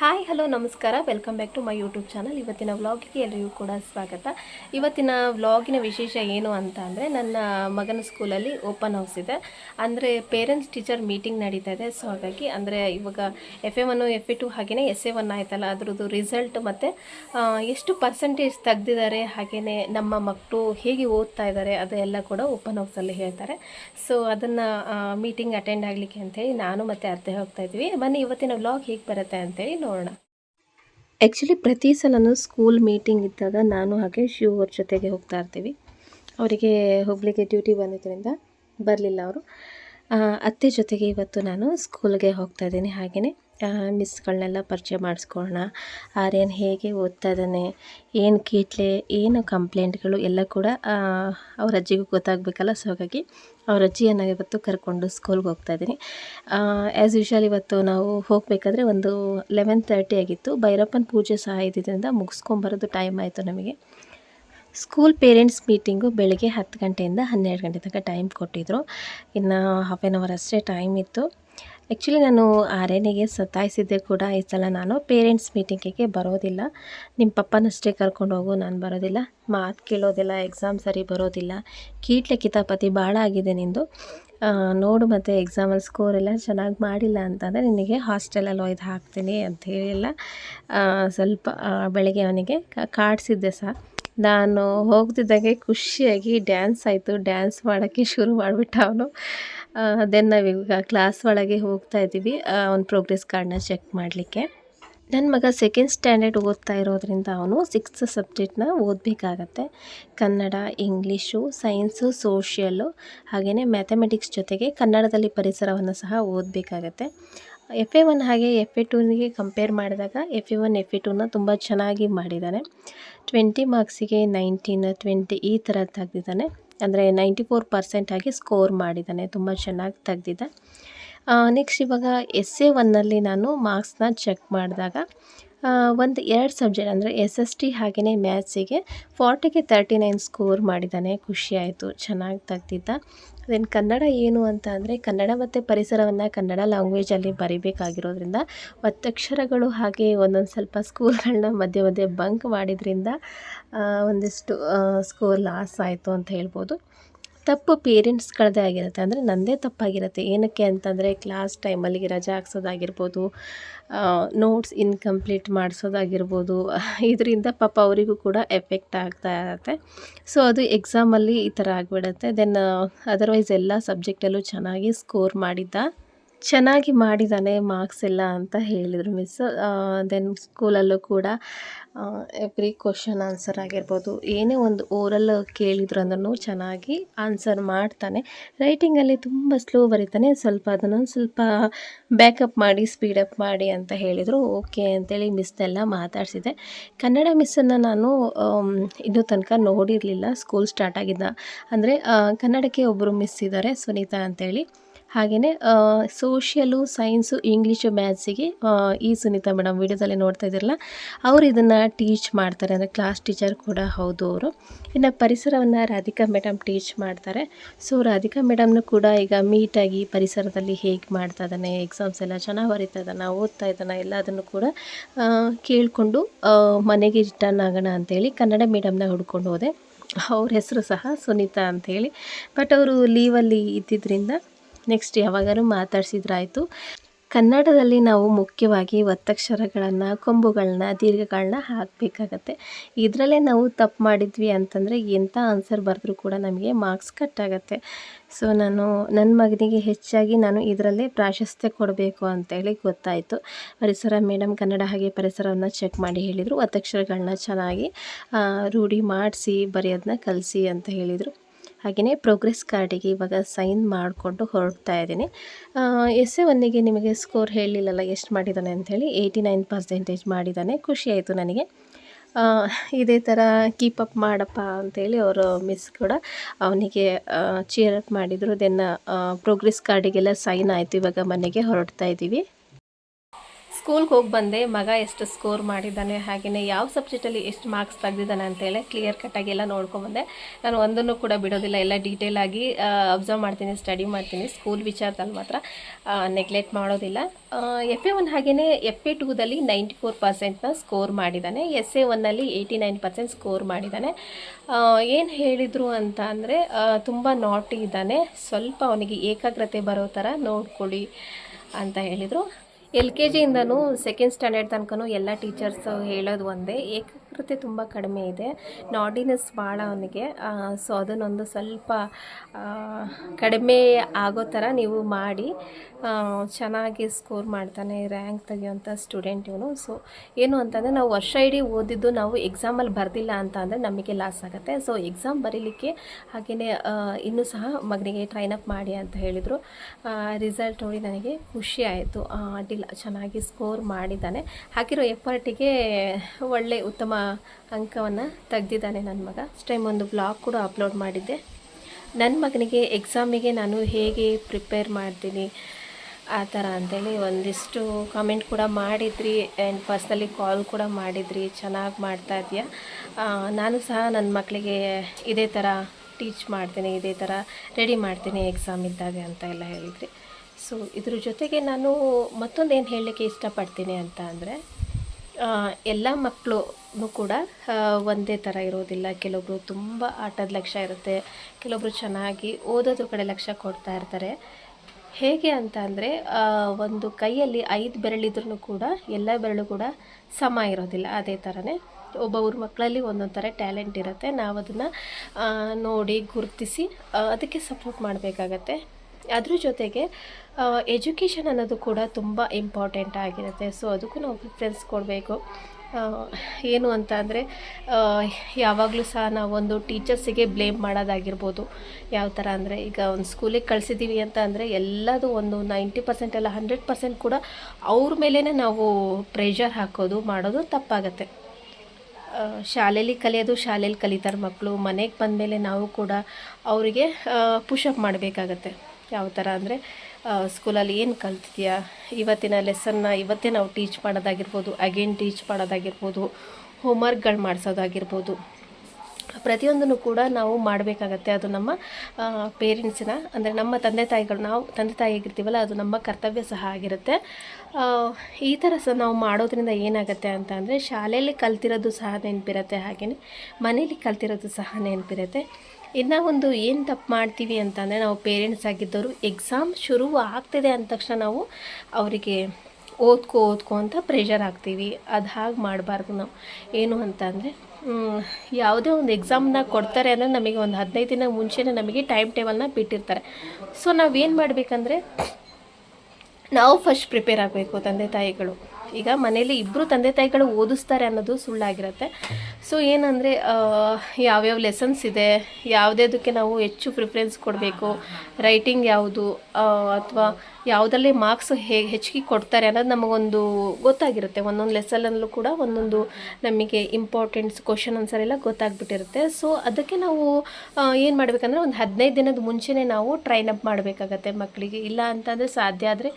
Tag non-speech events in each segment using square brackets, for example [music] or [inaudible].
Hi, hello, ನಮಸ್ಕಾರ. Welcome back to my YouTube channel ಇವತ್ತಿನ ವ್ಲಾಗಿಗೆ ಎಲ್ಲರಿಗೂ ಕೂಡ ಸ್ವಾಗತ. ಇವತ್ತಿನ ವ್ಲಾಗಿನ ವಿಶೇಷ ಏನು ಅಂತ ಅಂದರೆ, ನನ್ನ ಮಗನ ಸ್ಕೂಲಲ್ಲಿ ಓಪನ್ ಹೌಸ್ ಇದೆ. ಅಂದರೆ ಪೇರೆಂಟ್ಸ್ ಟೀಚರ್ ಮೀಟಿಂಗ್ ನಡೀತಾ ಇದೆ. ಸೊ ಹಾಗಾಗಿ ಅಂದರೆ, ಇವಾಗ F A one F A two ಹಾಗೆಯೇ ಎಸ್ ಎ ಒನ್ ಆಯ್ತಲ್ಲ, ಅದ್ರದ್ದು ರಿಸಲ್ಟ್ ಮತ್ತು ಎಷ್ಟು ಪರ್ಸೆಂಟೇಜ್ ತೆಗ್ದಿದ್ದಾರೆ ಹಾಗೆಯೇ ನಮ್ಮ ಮಕ್ಕಳು ಹೇಗೆ ಓದ್ತಾ ಇದ್ದಾರೆ, ಅದೆಲ್ಲ ಕೂಡ ಓಪನ್ ಹೌಸಲ್ಲಿ ಹೇಳ್ತಾರೆ. ಸೊ ಅದನ್ನು ಮೀಟಿಂಗ್ ಅಟೆಂಡ್ ಆಗಲಿಕ್ಕೆ ಅಂತೇಳಿ ನಾನು ಮತ್ತು ಅರ್ಧ ಹೋಗ್ತಾ ಇದ್ವಿ. ಬನ್ನಿ, ಇವತ್ತಿನ ವ್ಲಾಗ್ ಹೇಗೆ ಬರುತ್ತೆ ಅಂತೇಳಿ ನೋಡೋಣ. ಆ್ಯಕ್ಚುಲಿ ಪ್ರತಿ ಸಲನು ಸ್ಕೂಲ್ ಮೀಟಿಂಗ್ ಇದ್ದಾಗ ನಾನು ಹಾಗೆ ಶಿವ ಅವ್ರ ಜೊತೆಗೆ ಹೋಗ್ತಾ ಇರ್ತೀವಿ. ಅವರಿಗೆ ಹೋಗ್ಲಿಕ್ಕೆ ಡ್ಯೂಟಿ ಬಂದಿದ್ದರಿಂದ ಬರಲಿಲ್ಲ ಅವರು. ಅತ್ತೆ ಜೊತೆಗೆ ಇವತ್ತು ನಾನು ಸ್ಕೂಲ್ಗೆ ಹೋಗ್ತಾ ಇದ್ದೀನಿ ಹಾಗೆಯೇ ಮಿಸ್ಗಳನ್ನೆಲ್ಲ ಪರಿಚಯ ಮಾಡಿಸ್ಕೊಳ್ಳೋಣ ಆರ್ಯನ್ ಹೇಗೆ ಓದ್ತಾ ಇದ್ದಾನೆ ಏನು ಕೀಟ್ಲೆ, ಏನು ಕಂಪ್ಲೇಂಟ್ಗಳು ಎಲ್ಲ ಕೂಡ ಅವ್ರ ಅಜ್ಜಿಗೂ ಗೊತ್ತಾಗಬೇಕಲ್ಲ. ಸೊ ಹಾಗಾಗಿ ಅವ್ರ ಅಜ್ಜಿಯನ್ನು ಇವತ್ತು ಕರ್ಕೊಂಡು ಸ್ಕೂಲ್ಗೆ ಹೋಗ್ತಾ ಇದ್ದೀನಿ ಆ್ಯಸ್ ಯೂಶುವಲ್ ಇವತ್ತು ನಾವು ಹೋಗಬೇಕಾದ್ರೆ ಒಂದು ಲೆವೆನ್ ತರ್ಟಿ ಆಗಿತ್ತು. ಭೈರಪ್ಪನ ಪೂಜೆ ಸಹ ಇದ್ದಿದ್ದರಿಂದ ಮುಗಿಸ್ಕೊಂಬರೋದು ಟೈಮ್ ಆಯಿತು ನಮಗೆ. ಸ್ಕೂಲ್ ಪೇರೆಂಟ್ಸ್ ಮೀಟಿಂಗು ಬೆಳಗ್ಗೆ ಹತ್ತು ಗಂಟೆಯಿಂದ ಹನ್ನೆರಡು ಗಂಟೆ ತನಕ ಟೈಮ್ ಕೊಟ್ಟಿದ್ದರು ಇನ್ನು ಹಾಫ್ ಆ್ಯನ್ ಅವರ್ ಅಷ್ಟೇ ಟೈಮ್ ಇತ್ತು. ಆ್ಯಕ್ಚುಲಿ ನಾನು ಆರ್ಯನಿಗೆ ಸತಾಯಿಸಿದ್ದೆ ಕೂಡ ಈ ಸಲ. ನಾನು ಪೇರೆಂಟ್ಸ್ ಮೀಟಿಂಗಿಗೆ ಬರೋದಿಲ್ಲ. ನಿಮ್ಮ ಪಪ್ಪನಷ್ಟೇ ಕರ್ಕೊಂಡು ಹೋಗು, ನಾನು ಬರೋದಿಲ್ಲ. ಮಾತು ಕೇಳೋದಿಲ್ಲ ಎಕ್ಸಾಮ್ ಸರಿ ಬರೋದಿಲ್ಲ. ಕೀಟ್ಲೆ ಕಿತಾಪತಿ ಭಾಳ ಆಗಿದೆ ನಿಂದು. ನೋಡು ಮತ್ತು ಎಕ್ಸಾಮಲ್ಲಿ ಸ್ಕೋರ್ ಎಲ್ಲ ಚೆನ್ನಾಗಿ ಮಾಡಿಲ್ಲ ಅಂತಂದರೆ ನಿನಗೆ ಹಾಸ್ಟೆಲಲ್ಲಿ ಒಯ್ದು ಹಾಕ್ತೀನಿ ಅಂತ ಹೇಳಿ ಎಲ್ಲ ಸ್ವಲ್ಪ ಬೆಳಗ್ಗೆ ಅವನಿಗೆ ಕಾಡ್ಸಿದ್ದೆ ಸಹ ನಾನು ಹೋಗ್ತಿದ್ದಾಗೆ ಖುಷಿಯಾಗಿ ಡ್ಯಾನ್ಸ್ ಆಯಿತು. ಡ್ಯಾನ್ಸ್ ಮಾಡೋಕ್ಕೆ ಶುರು ಮಾಡಿಬಿಟ್ಟ ಅವನು. ದೆನ್ ನಾವೀಗ ಕ್ಲಾಸ್ ಒಳಗೆ ಹೋಗ್ತಾ ಇದ್ದೀವಿ. ಅವನ ಪ್ರೋಗ್ರೆಸ್ ಕಾರ್ಡ್ನ ಚೆಕ್ ಮಾಡಲಿಕ್ಕೆ. ನನ್ನ ಮಗ ಸೆಕೆಂಡ್ ಸ್ಟ್ಯಾಂಡರ್ಡ್ ಓದ್ತಾ ಇರೋದ್ರಿಂದ ಅವನು ಸಿಕ್ಸ್ತ್ ಸಬ್ಜೆಕ್ಟ್ನ ಓದಬೇಕಾಗತ್ತೆ. ಕನ್ನಡ ಇಂಗ್ಲೀಷು ಸೈನ್ಸು ಸೋಷಿಯಲ್ಲು ಹಾಗೆಯೇ ಮ್ಯಾಥಮೆಟಿಕ್ಸ್ ಜೊತೆಗೆ ಕನ್ನಡದಲ್ಲಿ ಪರಿಸರವನ್ನು ಸಹ ಓದಬೇಕಾಗತ್ತೆ. ಎಫ್ ಎ ಒನ್ ಹಾಗೆ ಎಫ್ ಎ ಟೂನಿಗೆ ಕಂಪೇರ್ ಮಾಡಿದಾಗ F A one, F A ಟೂನ ತುಂಬ ಚೆನ್ನಾಗಿ ಮಾಡಿದ್ದಾನೆ. ಟ್ವೆಂಟಿ ಮಾರ್ಕ್ಸಿಗೆ ನೈನ್ಟೀನ್ ಟ್ವೆಂಟಿ ಈ ಥರ ತೆಗ್ದಿದ್ದಾನೆ. ಅಂದರೆ ನೈಂಟಿ ಫೋರ್ ಪರ್ಸೆಂಟ್ ಆಗಿ ಸ್ಕೋರ್ ಮಾಡಿದ್ದಾನೆ, ತುಂಬ ಚೆನ್ನಾಗಿ ತೆಗ್ದಿದ್ದ. ನೆಕ್ಸ್ಟ್ ಇವಾಗ ಎಸ್ ಎ ಒನ್ನಲ್ಲಿ ನಾನು ಮಾರ್ಕ್ಸ್ನ ಚೆಕ್ ಮಾಡಿದಾಗ ಒಂದು ಎರಡು ಸಬ್ಜೆಕ್ಟ್ ಅಂದರೆ ಎಸ್ ಎಸ್ ಟಿ ಹಾಗೆಯೇ ಮ್ಯಾಥ್ಸಿಗೆ ಫಾರ್ಟಿಗೆ ತರ್ಟಿ ನೈನ್ ಸ್ಕೋರ್ ಮಾಡಿದ್ದಾನೆ. ಖುಷಿಯಾಯಿತು ಚೆನ್ನಾಗಿ ತೆಗ್ದಿದ್ದ. ದೆನ್ ಕನ್ನಡ ಏನು ಅಂತ ಅಂದರೆ ಕನ್ನಡ ಮತ್ತು ಪರಿಸರವನ್ನು ಕನ್ನಡ ಲ್ಯಾಂಗ್ವೇಜಲ್ಲಿ ಬರಿಬೇಕಾಗಿರೋದ್ರಿಂದ ಒತ್ತಕ್ಷರಗಳು ಹಾಗೆ ಒಂದೊಂದು ಸ್ವಲ್ಪ ಸ್ಕೂಲ್ಗಳನ್ನ ಮಧ್ಯೆ ಮಧ್ಯೆ ಬಂಕ್ ಮಾಡಿದ್ರಿಂದ ಒಂದಿಷ್ಟು ಸ್ಕೋರ್ ಲಾಸ್ ಆಯಿತು ಅಂತ ಹೇಳ್ಬೋದು. ತಪ್ಪು ಪೇರೆಂಟ್ಸ್ಗಳದ್ದೇ ಆಗಿರುತ್ತೆ. ಅಂದರೆ ನನ್ನದೇ ತಪ್ಪಾಗಿರುತ್ತೆ. ಏನಕ್ಕೆ ಅಂತಂದರೆ ಕ್ಲಾಸ್ ಟೈಮಲ್ಲಿ ರಜೆ ಹಾಕ್ಸೋದಾಗಿರ್ಬೋದು ನೋಟ್ಸ್ ಇನ್ಕಂಪ್ಲೀಟ್ ಮಾಡಿಸೋದಾಗಿರ್ಬೋದು, [laughs] ಇದರಿಂದ ಪಾಪ ಅವರಿಗೂ ಕೂಡ ಎಫೆಕ್ಟ್ ಆಗ್ತಾ ಇರುತ್ತೆ. ಸೊ ಅದು ಎಕ್ಸಾಮಲ್ಲಿ ಈ ಥರ ಆಗಿಬಿಡುತ್ತೆ. ದೆನ್ ಅದರ್ವೈಸ್ ಎಲ್ಲ ಸಬ್ಜೆಕ್ಟಲ್ಲೂ ಚೆನ್ನಾಗಿ ಸ್ಕೋರ್ ಮಾಡಿದ್ದ. ಚೆನ್ನಾಗಿ ಮಾಡಿದ್ದಾನೆ ಮಾರ್ಕ್ಸ್ ಎಲ್ಲ ಅಂತ ಹೇಳಿದರು ಮಿಸ್ ದೆನ್ ಸ್ಕೂಲಲ್ಲೂ ಕೂಡ ಎವ್ರಿ ಕ್ವಶನ್ ಆನ್ಸರ್ ಆಗಿರ್ಬೋದು. ಏನೇ ಒಂದು ಓರಲ್ ಕೇಳಿದ್ರು ಅಂದ್ರೂ ಚೆನ್ನಾಗಿ ಆನ್ಸರ್ ಮಾಡ್ತಾನೆ. ರೈಟಿಂಗಲ್ಲಿ ತುಂಬ ಸ್ಲೋ ಬರೀತಾನೆ. ಸ್ವಲ್ಪ ಅದನ್ನು ಸ್ವಲ್ಪ ಬ್ಯಾಕಪ್ ಮಾಡಿ ಸ್ಪೀಡಪ್ ಮಾಡಿ ಅಂತ ಹೇಳಿದರು. ಓಕೆ ಅಂತೇಳಿ ಮಿಸ್ನೆಲ್ಲ ಮಾತಾಡಿಸಿದೆ. ಕನ್ನಡ ಮಿಸ್ಸನ್ನು ನಾನು ಇನ್ನೂ ತನಕ ನೋಡಿರಲಿಲ್ಲ. ಸ್ಕೂಲ್ ಸ್ಟಾರ್ಟ್ ಆಗಿದ್ದ, ಅಂದರೆ ಕನ್ನಡಕ್ಕೆ ಒಬ್ಬರು ಮಿಸ್ ಇದ್ದಾರೆ ಸುನೀತಾ ಅಂತೇಳಿ. ಹಾಗೆಯೇ ಸೋಷಿಯಲು, ಸೈನ್ಸು, ಇಂಗ್ಲೀಷು ಮ್ಯಾಥ್ಸಿಗೆ ಈ ಸುನೀತಾ ಮೇಡಮ್ ವಿಡಿಯೋದಲ್ಲಿ ನೋಡ್ತಾ ಇದ್ದೀರಲ್ಲ, ಅವರು ಇದನ್ನು ಟೀಚ್ ಮಾಡ್ತಾರೆ, ಅಂದರೆ ಕ್ಲಾಸ್ ಟೀಚರ್ ಕೂಡ ಹೌದು ಅವರು. ಇನ್ನು ಪರಿಸರವನ್ನು ರಾಧಿಕಾ ಮೇಡಮ್ ಟೀಚ್ ಮಾಡ್ತಾರೆ. ಸೊ, ರಾಧಿಕಾ ಮೇಡಮ್ನು ಕೂಡ ಈಗ ಮೀಟಾಗಿ ಪರಿಸರದಲ್ಲಿ ಹೇಗೆ ಮಾಡ್ತಾ ಇದ್ದಾನೆ ಎಕ್ಸಾಮ್ಸ್ ಎಲ್ಲ ಚೆನ್ನಾಗಿ ಬರೀತಾ ಇದ್ದಾನೆ, ಓದ್ತಾ ಇದ್ದಾನೆ, ಎಲ್ಲದನ್ನು ಕೂಡ ಕೇಳಿಕೊಂಡು ಮನೆಗೆ ರಿಟರ್ನ್ ಆಗೋಣ ಅಂತೇಳಿ ಕನ್ನಡ ಮೀಡಿಯಮ್ನ ಹುಡ್ಕೊಂಡು ಹೋದೆ. ಅವ್ರ ಹೆಸರು ಸಹ ಸುನೀತಾ ಅಂಥೇಳಿ ಬಟ್ ಅವರು ಲೀವಲ್ಲಿ ಇದ್ದಿದ್ದರಿಂದ ನೆಕ್ಸ್ಟ್ ಯಾವಾಗಲೂ ಮಾತಾಡಿಸಿದ್ರಾಯಿತು. ಕನ್ನಡದಲ್ಲಿ ನಾವು ಮುಖ್ಯವಾಗಿ ಒತ್ತಕ್ಷರಗಳನ್ನು ಕೊಂಬುಗಳನ್ನ ದೀರ್ಘಗಳನ್ನ ಹಾಕಬೇಕಾಗತ್ತೆ. ಇದರಲ್ಲೇ ನಾವು ತಪ್ಪು ಮಾಡಿದ್ವಿ ಅಂತಂದರೆ ಎಂಥ ಆನ್ಸರ್ ಬರೆದ್ರೂ ಕೂಡ ನಮಗೆ ಮಾರ್ಕ್ಸ್ ಕಟ್ ಆಗುತ್ತೆ. ಸೊ ನಾನು ನನ್ನ ಮಗನಿಗೆ ಹೆಚ್ಚಾಗಿ ನಾನು ಇದರಲ್ಲೇ ಪ್ರಾಶಸ್ತ್ಯ ಕೊಡಬೇಕು ಅಂತೇಳಿ ಗೊತ್ತಾಯಿತು. ಪರಿಸರ ಮೇಡಮ್ ಕನ್ನಡ ಹಾಗೆ ಪರಿಸರವನ್ನು ಚೆಕ್ ಮಾಡಿ ಹೇಳಿದರು. ಒತ್ತಕ್ಷರಗಳನ್ನ ಚೆನ್ನಾಗಿ ರೂಢಿ ಮಾಡಿಸಿ ಬರೆಯೋದನ್ನ ಕಲಿಸಿ ಅಂತ ಹೇಳಿದರು. ಹಾಗೆಯೇ ಪ್ರೋಗ್ರೆಸ್ ಕಾರ್ಡಿಗೆ ಇವಾಗ ಸೈನ್ ಮಾಡಿಕೊಂಡು ಹೊರಡ್ತಾ ಇದ್ದೀನಿ. ಎಸ್ ಎ ಒನ್ನಿಗೆ ನಿಮಗೆ ಸ್ಕೋರ್ ಹೇಳಿಲ್ಲಲ್ಲ, ಎಷ್ಟು ಮಾಡಿದ್ದಾನೆ ಅಂಥೇಳಿ ಏಯ್ಟಿ ನೈನ್ ಪರ್ಸೆಂಟೇಜ್ ಮಾಡಿದ್ದಾನೆ. ಖುಷಿ ಆಯಿತು ನನಗೆ. ಇದೇ ಥರ ಕೀಪ್ ಅಪ್ ಮಾಡಪ್ಪ ಅಂತೇಳಿ ಅವರು ಮಿಸ್ ಕೂಡ ಅವನಿಗೆ ಚೇರ್ ಅಪ್ ಮಾಡಿದರು. ದೆನ್ ಪ್ರೋಗ್ರೆಸ್ ಕಾರ್ಡಿಗೆಲ್ಲ ಸೈನ್ ಆಯಿತು ಇವಾಗ ಮನೆಗೆ ಹೊರಡ್ತಾ ಇದ್ದೀವಿ. ಸ್ಕೂಲ್ಗೆ ಹೋಗಿ ಬಂದೆ, ಮಗ ಎಷ್ಟು ಸ್ಕೋರ್ ಮಾಡಿದ್ದಾನೆ ಹಾಗೆಯೇ ಯಾವ ಸಬ್ಜೆಕ್ಟಲ್ಲಿ ಎಷ್ಟು ಮಾರ್ಕ್ಸ್ ತೆಗೆದಿದ್ದಾನೆ ಅಂತೇಳಿ ಕ್ಲಿಯರ್ ಕಟ್ಟಾಗಿ ಎಲ್ಲ ನೋಡ್ಕೊಂಬಂದೆ ನಾನು ಒಂದನ್ನು ಕೂಡ ಬಿಡೋದಿಲ್ಲ, ಎಲ್ಲ ಡೀಟೇಲ್ ಆಗಿ ಅಬ್ಸರ್ವ್ ಮಾಡ್ತೀನಿ ಸ್ಟಡಿ ಮಾಡ್ತೀನಿ ಸ್ಕೂಲ್ ವಿಚಾರದಲ್ಲಿ ಮಾತ್ರ ನೆಗ್ಲೆಕ್ಟ್ ಮಾಡೋದಿಲ್ಲ. ಎಫ್ ಎ ಒನ್ ಹಾಗೆಯೇ ಎಫ್ ಎ ಟೂದಲ್ಲಿ ನೈಂಟಿ ಫೋರ್ ಪರ್ಸೆಂಟ್ನ ಸ್ಕೋರ್ ಮಾಡಿದ್ದಾನೆ ಎಸ್ ಎ ಒನ್ನಲ್ಲಿ ಏಯ್ಟಿ ನೈನ್ ಪರ್ಸೆಂಟ್ ಸ್ಕೋರ್ ಮಾಡಿದ್ದಾನೆ. ಏನು ಹೇಳಿದರು ಅಂತ ಅಂದರೆ ತುಂಬ ನಾಟಿ ಇದ್ದಾನೆ, ಸ್ವಲ್ಪ ಅವನಿಗೆ ಏಕಾಗ್ರತೆ ಬರೋ ಥರ ನೋಡ್ಕೊಳ್ಳಿ ಅಂತ ಹೇಳಿದರು. ಎಲ್ ಕೆ ಜಿಯಿಂದನೂ ಸೆಕೆಂಡ್ ಸ್ಟ್ಯಾಂಡರ್ಡ್ ತನಕನೂ ಎಲ್ಲ ಟೀಚರ್ಸ್ ಹೇಳೋದು ಒಂದೇ. ಏಕಾಗ್ರತೆ ತುಂಬ ಕಡಿಮೆ ಇದೆ. ನಾಡಿನೆಸ್ ಭಾಳ ಅವನಿಗೆ. ಸೊ ಅದನ್ನೊಂದು ಸ್ವಲ್ಪ ಕಡಿಮೆ ಆಗೋ ಥರ ನೀವು ಮಾಡಿ ಚೆನ್ನಾಗಿ ಸ್ಕೋರ್ ಮಾಡ್ತಾನೆ ರ್ಯಾಂಕ್ ತೆಗಿಯೋಂಥ ಸ್ಟೂಡೆಂಟ್ ಇವನು. ಸೊ ಏನು ಅಂತಂದರೆ ನಾವು ವರ್ಷ ಇಡೀ ಓದಿದ್ದು ನಾವು ಎಕ್ಸಾಮಲ್ಲಿ ಬರ್ದಿಲ್ಲ ಅಂತ ಅಂದರೆ ನಮಗೆ ಲಾಸ್ ಆಗುತ್ತೆ. ಸೊ ಎಕ್ಸಾಮ್ ಬರೀಲಿಕ್ಕೆ ಹಾಗೆಯೇ ಇನ್ನೂ ಸಹ ಮಗನಿಗೆ ಟ್ರೈನ್ ಅಪ್ ಮಾಡಿ ಅಂತ ಹೇಳಿದರು. ರಿಸಲ್ಟ್ ನೋಡಿ ನನಗೆ ಖುಷಿ ಆಯಿತು. ಅಡ್ಡಿಲ್ಲ ಚೆನ್ನಾಗಿ ಸ್ಕೋರ್ ಮಾಡಿದ್ದಾನೆ. ಹಾಕಿರೋ ಎಫರ್ಟಿಗೆ ಒಳ್ಳೆ ಉತ್ತಮ ಅಂಕವನ್ನು ತೆಗ್ದಿದ್ದಾನೆ ನನ್ನ ಮಗ. ಫಸ್ಟ್ ಟೈಮ್ ಒಂದು ಬ್ಲಾಗ್ ಕೂಡ ಅಪ್ಲೋಡ್ ಮಾಡಿದ್ದೆ. ನನ್ನ ಮಗನಿಗೆ ಎಕ್ಸಾಮಿಗೆ ನಾನು ಹೇಗೆ ಪ್ರಿಪೇರ್ ಮಾಡ್ತೀನಿ, ಆ ಥರ ಅಂತೇಳಿ ಒಂದಿಷ್ಟು ಕಾಮೆಂಟ್ ಕೂಡ ಮಾಡಿದ್ರಿ ಆ್ಯಂಡ್ ಪರ್ಸ್ನಲಿ ಕಾಲ್ ಕೂಡ ಮಾಡಿದ್ರಿ. ಚೆನ್ನಾಗಿ ಮಾಡ್ತಾ ಇದೆಯಾ ನಾನು ಸಹ ನನ್ನ ಮಕ್ಕಳಿಗೆ ಇದೇ ಥರ ಟೀಚ್ ಮಾಡ್ತೀನಿ, ಇದೇ ಥರ ರೆಡಿ ಮಾಡ್ತೀನಿ ಎಕ್ಸಾಮ್ ಇದ್ದಾಗ ಅಂತ ಎಲ್ಲ ಹೇಳಿದ್ರಿ. ಸೊ ಇದ್ರ ಜೊತೆಗೆ ನಾನು ಮತ್ತೊಂದು ಏನು ಹೇಳಲಿಕ್ಕೆ ಇಷ್ಟಪಡ್ತೀನಿ ಅಂತ ಅಂದರೆ ಎಲ್ಲ ಮಕ್ಕಳು ಕೂಡ ಒಂದೇ ಥರ ಇರೋದಿಲ್ಲ. ಕೆಲವೊಬ್ಬರು ತುಂಬ ಆಟದ ಲಕ್ಷ್ಯ ಇರುತ್ತೆ. ಕೆಲವೊಬ್ಬರು ಚೆನ್ನಾಗಿ ಓದೋದ್ರ ಕಡೆ ಲಕ್ಷ್ಯ ಕೊಡ್ತಾ ಇರ್ತಾರೆ. ಹೇಗೆ ಅಂತ ಅಂದರೆ ಒಂದು ಕೈಯಲ್ಲಿ ಐದು ಬೆರಳಿದ್ರೂ ಕೂಡ ಎಲ್ಲ ಬೆರಳು ಕೂಡ ಸಮ ಇರೋದಿಲ್ಲ. ಅದೇ ಥರನೇ ಒಬ್ಬೊಬ್ಬರ ಮಕ್ಕಳಲ್ಲಿ ಒಂದೊಂದು ಥರ ಟ್ಯಾಲೆಂಟ್ ಇರುತ್ತೆ. ನಾವು ಅದನ್ನು ನೋಡಿ ಗುರುತಿಸಿ ಅದಕ್ಕೆ ಸಪೋರ್ಟ್ ಮಾಡಬೇಕಾಗತ್ತೆ. ಅದ್ರ ಜೊತೆಗೆ ಎಜುಕೇಷನ್ ಅನ್ನೋದು ಕೂಡ ತುಂಬ ಇಂಪಾರ್ಟೆಂಟ್ ಆಗಿರುತ್ತೆ. ಸೊ, ಅದಕ್ಕೂ ನಾವು ಪ್ರಿಫರೆನ್ಸ್ ಕೊಡಬೇಕು. ಏನು ಅಂತ ಅಂದರೆ ಯಾವಾಗಲೂ ಸಹ ನಾವೊಂದು ಟೀಚರ್ಸಿಗೆ ಬ್ಲೇಮ್ ಮಾಡೋದಾಗಿರ್ಬೋದು. ಯಾವ ಥರ ಅಂದರೆ, ಈಗ ಒಂದು ಸ್ಕೂಲಿಗೆ ಕಳಿಸಿದ್ದೀವಿ ಅಂತ ಅಂದರೆ ಎಲ್ಲದೂ ಒಂದು ನೈಂಟಿ ಪರ್ಸೆಂಟ್ ಎಲ್ಲ ಹಂಡ್ರೆಡ್ ಪರ್ಸೆಂಟ್ ಕೂಡ ಅವ್ರ ಮೇಲೇ ನಾವು ಪ್ರೆಷರ್ ಹಾಕೋದು, ಮಾಡೋದು ತಪ್ಪಾಗತ್ತೆ. ಶಾಲೆಯಲ್ಲಿ ಕಲಿಯೋದು ಶಾಲೆಯಲ್ಲಿ ಕಲಿತಾರೆ ಮಕ್ಕಳು ಮನೆಗೆ ಬಂದಮೇಲೆ ನಾವು ಕೂಡ ಅವರಿಗೆ ಪುಷಪ್ ಮಾಡಬೇಕಾಗತ್ತೆ. ಯಾವ ಥರ ಅಂದರೆ ಸ್ಕೂಲಲ್ಲಿ ಏನು ಕಲ್ತಿದ್ಯಾ? ಇವತ್ತಿನ ಲೆಸನ್ನ ಇವತ್ತೇ ನಾವು ಟೀಚ್ ಮಾಡೋದಾಗಿರ್ಬೋದು ಅಗೇನ್ ಟೀಚ್ ಮಾಡೋದಾಗಿರ್ಬೋದು ಹೋಮ್ವರ್ಕ್ಗಳು ಮಾಡಿಸೋದಾಗಿರ್ಬೋದು. ಪ್ರತಿಯೊಂದನ್ನು ಕೂಡ ನಾವು ಮಾಡಬೇಕಾಗತ್ತೆ. ಅದು ನಮ್ಮ ಪೇರೆಂಟ್ಸಿನ ಅಂದರೆ ನಮ್ಮ ತಂದೆ ತಾಯಿಗಳು, ನಾವು ತಂದೆ ತಾಯಿ ಆಗಿರ್ತೀವಲ್ಲ, ಅದು ನಮ್ಮ ಕರ್ತವ್ಯ ಸಹ ಆಗಿರುತ್ತೆ. ಈ ಥರ ಸಹ ನಾವು ಮಾಡೋದ್ರಿಂದ ಏನಾಗುತ್ತೆ ಅಂತ ಅಂದರೆ, ಶಾಲೆಯಲ್ಲಿ ಕಲ್ತಿರೋದು ಸಹ ನೆನಪಿರುತ್ತೆ ಹಾಗೆಯೇ ಮನೇಲಿ ಕಲ್ತಿರೋದು ಸಹ ನೆನಪಿರುತ್ತೆ. ಇನ್ನು ಒಂದು ಏನು ತಪ್ಪು ಮಾಡ್ತೀವಿ ಅಂತಂದರೆ ನಾವು ಪೇರೆಂಟ್ಸ್ ಆಗಿದ್ದವರು ಎಕ್ಸಾಮ್ ಶುರು ಆಗ್ತಿದೆ ಅಂದ ತಕ್ಷಣ ನಾವು ಅವರಿಗೆ ಓದ್ಕೋ ಓದ್ಕೋ ಅಂತ ಪ್ರೆಷರ್ ಆಗ್ತೀವಿ ಅದು ಹಾಗೆ ಮಾಡಬಾರ್ದು ನಾವು. ಏನು ಅಂತ ಅಂದರೆ ಯಾವುದೇ ಒಂದು ಎಕ್ಸಾಮ್ನ ಕೊಡ್ತಾರೆ ಅಂದರೆ ನಮಗೆ ಒಂದು ಹದಿನೈದು ದಿನ ಮುಂಚೆನೇ ನಮಗೆ ಟೈಮ್ ಟೇಬಲ್ನ ಬಿಟ್ಟಿರ್ತಾರೆ. ಸೊ ನಾವೇನು ಮಾಡಬೇಕಂದ್ರೆ, ನಾವು ಫಸ್ಟ್ ಪ್ರಿಪೇರ್ ಆಗಬೇಕು ತಂದೆ ತಾಯಿಗಳು. ಈಗ ಮನೇಲಿ ಇಬ್ಬರು ತಂದೆ ತಾಯಿಗಳು ಓದಿಸ್ತಾರೆ ಅನ್ನೋದು ಸುಳ್ಳಾಗಿರುತ್ತೆ. ಸೊ ಏನಂದರೆ ಯಾವ್ಯಾವ ಲೆಸನ್ಸ್ ಇದೆ, ಯಾವುದ್ಯಾವುದಕ್ಕೆ ನಾವು ಹೆಚ್ಚು ಪ್ರಿಫರೆನ್ಸ್ ಕೊಡಬೇಕು ರೈಟಿಂಗ್ ಯಾವುದು ಅಥವಾ ಯಾವುದರಲ್ಲಿ ಮಾರ್ಕ್ಸ್ ಹೇ, ಹೆಚ್ಚಿಗೆ ಕೊಡ್ತಾರೆ ಅನ್ನೋದು ನಮಗೊಂದು ಗೊತ್ತಾಗಿರುತ್ತೆ. ಒಂದೊಂದು ಲೆಸನಲ್ಲೂ ಕೂಡ ಒಂದೊಂದು ನಮಗೆ ಇಂಪಾರ್ಟೆಂಟ್ಸ್ ಕ್ವಶನ್ ಆನ್ಸರ್ ಎಲ್ಲ ಗೊತ್ತಾಗ್ಬಿಟ್ಟಿರುತ್ತೆ. ಸೊ ಅದಕ್ಕೆ ನಾವು ಏನು ಮಾಡಬೇಕಂದ್ರೆ ಒಂದು ಹದಿನೈದು ದಿನದ ಮುಂಚೆನೇ ನಾವು ಟ್ರೈನ್ ಅಪ್ ಮಾಡಬೇಕಾಗತ್ತೆ ಮಕ್ಕಳಿಗೆ ಇಲ್ಲ ಅಂತಂದರೆ ಸಾಧ್ಯ ಆದರೆ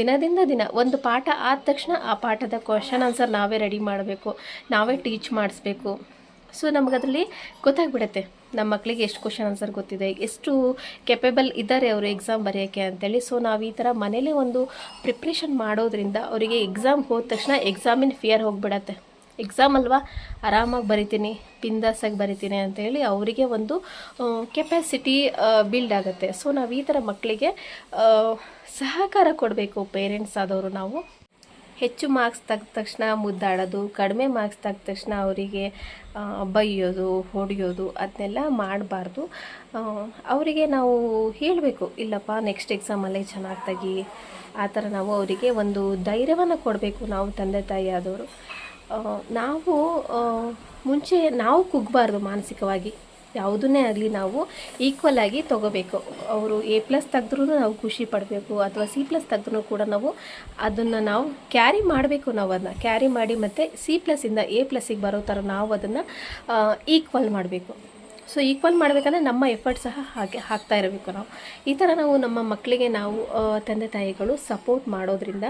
ದಿನದಿಂದ ದಿನ, ಒಂದು ಪಾಠ ಆದ ತಕ್ಷಣ ಆ ಪಾಠದ ಕ್ವಶನ್ ಆನ್ಸರ್ ನಾವೇ ರೆಡಿ ಮಾಡಬೇಕು, ನಾವೇ ಟೀಚ್ ಮಾಡಿಸ್ಬೇಕು. ಸೊ ನಮಗದರಲ್ಲಿ ಗೊತ್ತಾಗ್ಬಿಡುತ್ತೆ ನಮ್ಮ ಮಕ್ಕಳಿಗೆ ಎಷ್ಟು ಕ್ವಶನ್ ಆನ್ಸರ್ ಗೊತ್ತಿದೆ, ಎಷ್ಟು ಕೆಪೇಬಲ್ ಇದ್ದಾರೆ ಅವರು ಎಕ್ಸಾಮ್ ಬರೆಯೋಕ್ಕೆ ಅಂತೇಳಿ. ಸೊ ನಾವು ಈ ಥರ ಮನೇಲೇ ಒಂದು ಪ್ರಿಪ್ರೇಷನ್ ಮಾಡೋದ್ರಿಂದ ಅವರಿಗೆ ಎಕ್ಸಾಮ್ ಹೋದ ತಕ್ಷಣ ಎಕ್ಸಾಮಿನ ಫಿಯರ್ ಹೋಗ್ಬಿಡತ್ತೆ. ಎಕ್ಸಾಮ್ ಅಲ್ವಾ? ಆರಾಮಾಗಿ ಬರಿತೀನಿ, ಬಿಂದಾಸಾಗಿ ಬರಿತೀನಿ ಅಂತೇಳಿ ಅವರಿಗೆ ಒಂದು ಕೆಪ್ಯಾಸಿಟಿ ಬಿಲ್ಡ್ ಆಗುತ್ತೆ. ಸೊ ನಾವು ಈ ಥರ ಮಕ್ಕಳಿಗೆ ಸಹಕಾರ ಕೊಡಬೇಕು ಪೇರೆಂಟ್ಸ್ ಆದವರು ನಾವು. ಹೆಚ್ಚು ಮಾರ್ಕ್ಸ್ ತೆಗೆದ ತಕ್ಷಣ ಮುದ್ದಾಡೋದು, ಕಡಿಮೆ ಮಾರ್ಕ್ಸ್ ತೆಗೆದ ತಕ್ಷಣ ಅವರಿಗೆ ಬೈಯೋದು, ಹೊಡೆಯೋದು ಅದನ್ನೆಲ್ಲ ಮಾಡಬಾರ್ದು. ಅವರಿಗೆ ನಾವು ಹೇಳಬೇಕು, ಇಲ್ಲಪ್ಪ ನೆಕ್ಸ್ಟ್ ಎಕ್ಸಾಮಲ್ಲೇ ಚೆನ್ನಾಗಿ ತೆಗಿ. ಆ ಥರ ನಾವು ಅವರಿಗೆ ಒಂದು ಧೈರ್ಯವನ್ನು ಕೊಡಬೇಕು ನಾವು ತಂದೆ ತಾಯಿ ಆದವರು. ನಾವು ಮುಂಚೆ ನಾವು ಕುಗ್ಗಬಾರ್ದು ಮಾನಸಿಕವಾಗಿ. ಯಾವುದನ್ನೇ ಆಗಲಿ ನಾವು ಈಕ್ವಲ್ ಆಗಿ ತೊಗೋಬೇಕು. ಅವರು ಎ ಪ್ಲಸ್ ತೆಗೆದ್ರೂ ನಾವು ಖುಷಿ ಪಡಬೇಕು, ಅಥವಾ ಸಿ ಪ್ಲಸ್ ತೆಗೆದ್ರೂ ಕೂಡ ನಾವು ಅದನ್ನು ನಾವು ಕ್ಯಾರಿ ಮಾಡಬೇಕು ನಾವು ಅದನ್ನ ಕ್ಯಾರಿ ಮಾಡಿ ಮತ್ತು ಸಿ ಪ್ಲಸ್ಸಿಂದ ಎ ಪ್ಲಸ್ಸಿಗೆ ಬರೋ ಥರ ನಾವು ಅದನ್ನು ಈಕ್ವಲ್ ಮಾಡಬೇಕು. ಸೊ ಈಕ್ವಲ್ ಮಾಡಬೇಕಂದ್ರೆ ನಮ್ಮ ಎಫರ್ಟ್ ಸಹ ಹಾಗೆ ಹಾಕ್ತಾ ಇರಬೇಕು ನಾವು. ಈ ಥರ ನಾವು ನಮ್ಮ ಮಕ್ಕಳಿಗೆ ನಾವು ತಂದೆ ತಾಯಿಗಳು ಸಪೋರ್ಟ್ ಮಾಡೋದ್ರಿಂದ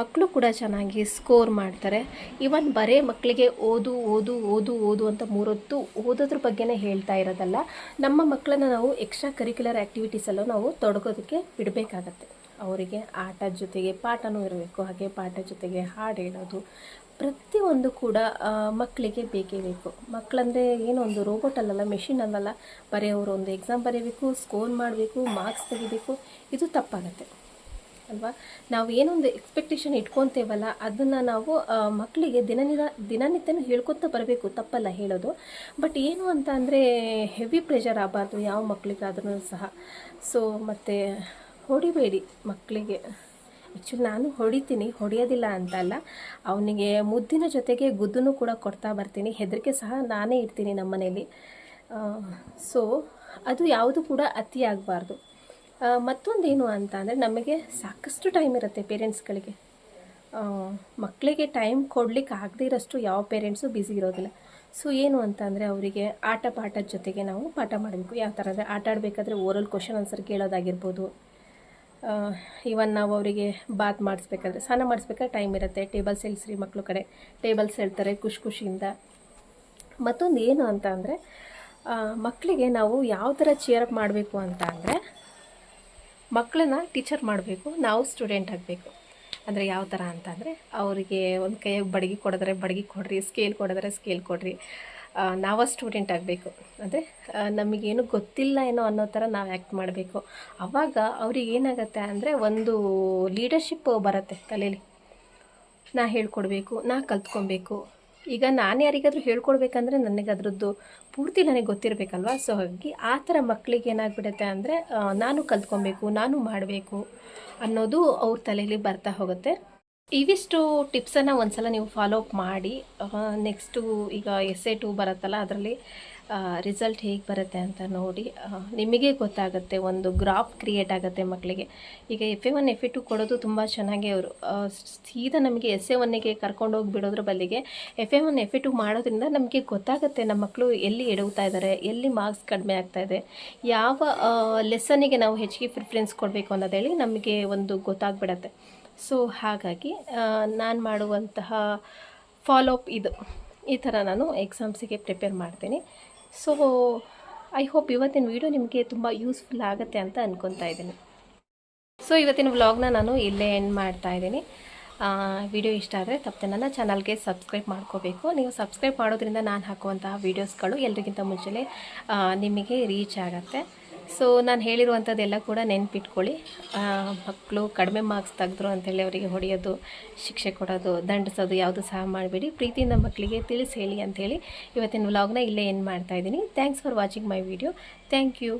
ಮಕ್ಕಳು ಕೂಡ ಚೆನ್ನಾಗಿ ಸ್ಕೋರ್ ಮಾಡ್ತಾರೆ. ಇವನ್ ಬರೇ ಮಕ್ಕಳಿಗೆ ಓದು ಓದು ಓದು ಓದು ಅಂತ ಮೂರೊತ್ತು ಓದೋದ್ರ ಬಗ್ಗೆನೇ ಹೇಳ್ತಾ ಇರೋದಲ್ಲ. ನಮ್ಮ ಮಕ್ಕಳನ್ನ ನಾವು ಎಕ್ಸ್ಟ್ರಾ ಕರಿಕ್ಯುಲರ್ ಆ್ಯಕ್ಟಿವಿಟೀಸಲ್ಲೂ ನಾವು ತೊಡಗೋದಕ್ಕೆ ಬಿಡಬೇಕಾಗತ್ತೆ. ಅವರಿಗೆ ಆಟದ ಜೊತೆಗೆ ಪಾಠನೂ ಇರಬೇಕು. ಹಾಗೆ ಪಾಠ ಜೊತೆಗೆ ಹಾಡು ಹೇಳೋದು ಪ್ರತಿಯೊಂದು ಕೂಡ ಮಕ್ಕಳಿಗೆ ಬೇಕೇ ಬೇಕು. ಮಕ್ಕಳಂದರೆ ಏನೋ ಒಂದು ರೋಬೋಟ್ ಅಲ್ಲಲ್ಲ ಮೆಷಿನ್ ಅಲ್ಲಲ್ಲ, ಬರೀ ಒಂದು ಎಕ್ಸಾಮ್ ಬರೀಬೇಕು ಸ್ಕೋರ್ ಮಾಡಬೇಕು ಮಾರ್ಕ್ಸ್ ತೆಗಿಬೇಕು, ಇದು ತಪ್ಪಾಗತ್ತೆ. ಅಲ್ವಾ? ನಾವು ಏನೊಂದು ಎಕ್ಸ್ಪೆಕ್ಟೇಷನ್ ಇಟ್ಕೊತೇವಲ್ಲ, ಅದನ್ನು ನಾವು ಮಕ್ಕಳಿಗೆ ದಿನನಿರ, ದಿನನಿತ್ಯನೂ ಹೇಳ್ಕೊತಾ ಬರಬೇಕು, ತಪ್ಪಲ್ಲ ಹೇಳೋದು. ಬಟ್ ಏನು ಅಂತ ಅಂದರೆ ಹೆವಿ ಪ್ರೆಷರ್ ಆಗಬಾರ್ದು, ಯಾವ ಮಕ್ಕಳಿಗಾದ್ರೂ ಸಹ. ಸೊ ಮತ್ತು, ಹೊಡಿಬೇಡಿ ಮಕ್ಕಳಿಗೆ ಆ್ಯಕ್ಚುಲಿ ನಾನು ಹೊಡಿತೀನಿ, ಹೊಡೆಯೋದಿಲ್ಲ ಅಂತಲ್ಲ. ಅವನಿಗೆ ಮುದ್ದಿನ ಜೊತೆಗೆ ಗುದ್ದನ್ನು ಕೂಡ ಕೊಡ್ತಾ ಬರ್ತೀನಿ. ಹೆದರಿಕೆ ಸಹ ನಾನೇ ಇಡ್ತೀನಿ ನಮ್ಮ ಮನೇಲಿ ಸೊ ಅದು ಯಾವುದು ಕೂಡ ಅತಿ ಆಗಬಾರ್ದು. ಮತ್ತೊಂದೇನು ಅಂತ ಅಂದರೆ ನಮಗೆ ಸಾಕಷ್ಟು ಟೈಮ್ ಇರುತ್ತೆ ಪೇರೆಂಟ್ಸ್ಗಳಿಗೆ ಮಕ್ಕಳಿಗೆ ಟೈಮ್ ಕೊಡಲಿಕ್ಕೆ ಆಗದೇ ಇರೋಷ್ಟು ಯಾವ ಪೇರೆಂಟ್ಸು ಬ್ಯುಸಿ ಇರೋದಿಲ್ಲ. ಸೊ ಏನು ಅಂತ ಅಂದರೆ ಅವರಿಗೆ ಆಟ ಪಾಠದ ಜೊತೆಗೆ ನಾವು ಪಾಠ ಮಾಡಬೇಕು. ಯಾವ ಥರ ಅಂದರೆ ಆಟ ಆಡಬೇಕಾದ್ರೆ ಓರಲ್ ಕ್ವಶನ್ ಆನ್ಸರ್ ಕೇಳೋದಾಗಿರ್ಬೋದು. ಇವನ್ ನಾವು ಅವರಿಗೆ ಬಾತ್ ಮಾಡಿಸ್ಬೇಕಾದ್ರೆ, ಸ್ನಾನ ಮಾಡಿಸ್ಬೇಕಾದ್ರೆ ಟೈಮ್ ಇರುತ್ತೆ. ಟೇಬಲ್ಸ್ ಎಲ್ಸ್ರಿ ಮಕ್ಕಳು ಕಡೆ. ಟೇಬಲ್ಸ್ ಹೇಳ್ತಾರೆ ಖುಷಿ ಖುಷಿಯಿಂದ. ಮತ್ತೊಂದು ಏನು ಅಂತ ಅಂದರೆ ಮಕ್ಕಳಿಗೆ ನಾವು ಯಾವ ಥರ ಚೇರಪ್ ಮಾಡಬೇಕು ಅಂತ ಅಂದರೆ ಮಕ್ಕಳನ್ನ ಟೀಚರ್ ಮಾಡಬೇಕು, ನಾವು ಸ್ಟೂಡೆಂಟ್ ಆಗಬೇಕು. ಅಂದರೆ ಯಾವ ಥರ ಅಂತಂದರೆ ಅವರಿಗೆ ಒಂದು ಕೈಯಾಗಿ ಬಡಗಿ ಕೊಡಿದ್ರೆ ಬಡಗಿ ಕೊಡ್ರಿ ಸ್ಕೇಲ್ ಕೊಡಿದ್ರೆ ಸ್ಕೇಲ್ ಕೊಡ್ರಿ. ನಾವ ಸ್ಟೂಡೆಂಟ್ ಆಗಬೇಕು. ಅಂದರೆ ನಮಗೇನು ಗೊತ್ತಿಲ್ಲ ಏನೋ ಅನ್ನೋ ಥರ ನಾವು ಆ್ಯಕ್ಟ್ ಮಾಡಬೇಕು. ಆವಾಗ ಅವ್ರಿಗೆ ಏನಾಗುತ್ತೆ ಅಂದರೆ ಒಂದು ಲೀಡರ್ಶಿಪ್ ಬರುತ್ತೆ ತಲೆಯಲ್ಲಿ ನಾ ಹೇಳ್ಕೊಡ್ಬೇಕು, ನಾ ಕಲ್ತ್ಕೊಬೇಕು. ಈಗ ನಾನು ಯಾರಿಗಾದರೂ ಹೇಳ್ಕೊಡ್ಬೇಕಂದ್ರೆ ನನಗೆ ಅದರದ್ದು ಪೂರ್ತಿ ನನಗೆ ಗೊತ್ತಿರಬೇಕಲ್ವಾ? ಸೊ ಹಾಗಾಗಿ ಆ ಥರ ಮಕ್ಕಳಿಗೆ ಏನಾಗ್ಬಿಡುತ್ತೆ ಅಂದರೆ ನಾನು ಕಲ್ತ್ಕೊಬೇಕು, ನಾನು ಮಾಡಬೇಕು ಅನ್ನೋದು ಅವ್ರ ತಲೆಯಲ್ಲಿ ಬರ್ತಾ ಹೋಗುತ್ತೆ. ಇವಿಷ್ಟು ಟಿಪ್ಸನ್ನು ಒಂದ್ಸಲ ನೀವು ಫಾಲೋ ಅಪ್ ಮಾಡಿ ನೆಕ್ಸ್ಟು ಈಗ ಎಸ್ ಎ ಟು ಬರುತ್ತಲ್ಲ, ಅದರಲ್ಲಿ ರಿಸಲ್ಟ್ ಹೇಗೆ ಬರುತ್ತೆ ಅಂತ ನೋಡಿ ನಿಮಗೆ ಗೊತ್ತಾಗುತ್ತೆ, ಒಂದು ಗ್ರಾಫ್ ಕ್ರಿಯೇಟ್ ಆಗುತ್ತೆ ಮಕ್ಕಳಿಗೆ ಈಗ F A one F A two ಕೊಡೋದು ತುಂಬ ಚೆನ್ನಾಗಿ ಅವರು. ಸೀದಾ ನಮಗೆ ಎಸ್ ಎ ಒನ್ನಿಗೆ ಕರ್ಕೊಂಡೋಗಿ ಬಿಡೋದ್ರ ಬದಲಿಗೆ F A one F A two ಮಾಡೋದ್ರಿಂದ ನಮಗೆ ಗೊತ್ತಾಗುತ್ತೆ ನಮ್ಮ ಮಕ್ಕಳು ಎಲ್ಲಿ ಎಡಗುತ್ತಾ ಇದ್ದಾರೆ ಎಲ್ಲಿ ಮಾರ್ಕ್ಸ್ ಕಡಿಮೆ ಆಗ್ತಾ ಇದೆ, ಯಾವ ಲೆಸನಿಗೆ ನಾವು ಹೆಚ್ಚಿಗೆ ಪ್ರಿಫರೆನ್ಸ್ ಕೊಡಬೇಕು ಅನ್ನೋದೇಳಿ ನಮಗೆ ಒಂದು ಗೊತ್ತಾಗ್ಬಿಡತ್ತೆ. ಸೊ ಹಾಗಾಗಿ ನಾನು ಮಾಡುವಂತಹ ಫಾಲೋಅಪ್ ಇದು. ಈ ಥರ ನಾನು ಎಕ್ಸಾಮ್ಸಿಗೆ ಪ್ರಿಪೇರ್ ಮಾಡ್ತೀನಿ. ಸೊ ಐ ಹೋಪ್ ಇವತ್ತಿನ ವಿಡಿಯೋ ನಿಮಗೆ ತುಂಬ ಯೂಸ್ಫುಲ್ ಆಗುತ್ತೆ ಅಂತ ಅನ್ಕೊತಾ ಇದ್ದೀನಿ. ಸೊ ಇವತ್ತಿನ ವ್ಲಾಗ್ನ ನಾನು ಇಲ್ಲೇ ಎಂಡ್ ಮಾಡ್ತಾ ಇದ್ದೀನಿ. ವಿಡಿಯೋ ಇಷ್ಟ ಆದರೆ ತಪ್ಪದೆ ನನ್ನ ಚಾನಲ್ಗೆ ಸಬ್ಸ್ಕ್ರೈಬ್ ಮಾಡ್ಕೋಬೇಕು. ನೀವು ಸಬ್ಸ್ಕ್ರೈಬ್ ಮಾಡೋದ್ರಿಂದ ನಾನು ಹಾಕುವಂತಹ ವೀಡಿಯೋಸ್ಗಳು ಎಲ್ರಿಗಿಂತ ಮುಂಚೆಲೆ ನಿಮಗೆ ರೀಚ್ ಆಗುತ್ತೆ. ಸೊ ನಾನು ಹೇಳಿರುವಂಥದ್ದೆಲ್ಲ ಕೂಡ ನೆನ್ಪಿಟ್ಕೊಳ್ಳಿ. ಮಕ್ಕಳು ಕಡಿಮೆ ಮಾರ್ಕ್ಸ್ ತೆಗೆದ್ರು ಅಂತೇಳಿ ಅವರಿಗೆ ಹೊಡೆಯೋದು, ಶಿಕ್ಷೆ ಕೊಡೋದು, ದಂಡಿಸೋದು ಯಾವುದು ಸಹ ಮಾಡಬೇಡಿ. ಪ್ರೀತಿಯಿಂದ ಮಕ್ಕಳಿಗೆ ತಿಳಿಸಿ ಹೇಳಿ ಅಂಥೇಳಿ ಇವತ್ತಿನ ವ್ಲಾಗ್ನ ಇಲ್ಲೇ ಏನು ಮಾಡ್ತಾಯಿದ್ದೀನಿ thanks for watching my video thank you